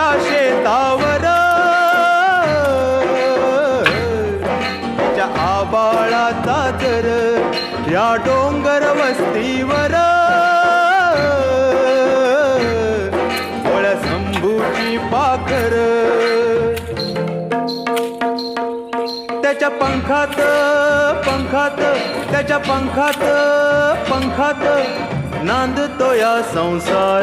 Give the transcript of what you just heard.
आपल्या शेतावर. त्या आबाळाचा जर या डोंगर वस्तीवर. संभूची पाखर. त्याच्या पंखात पंखात त्याच्या पंखात पंखात नांदतो या संसार.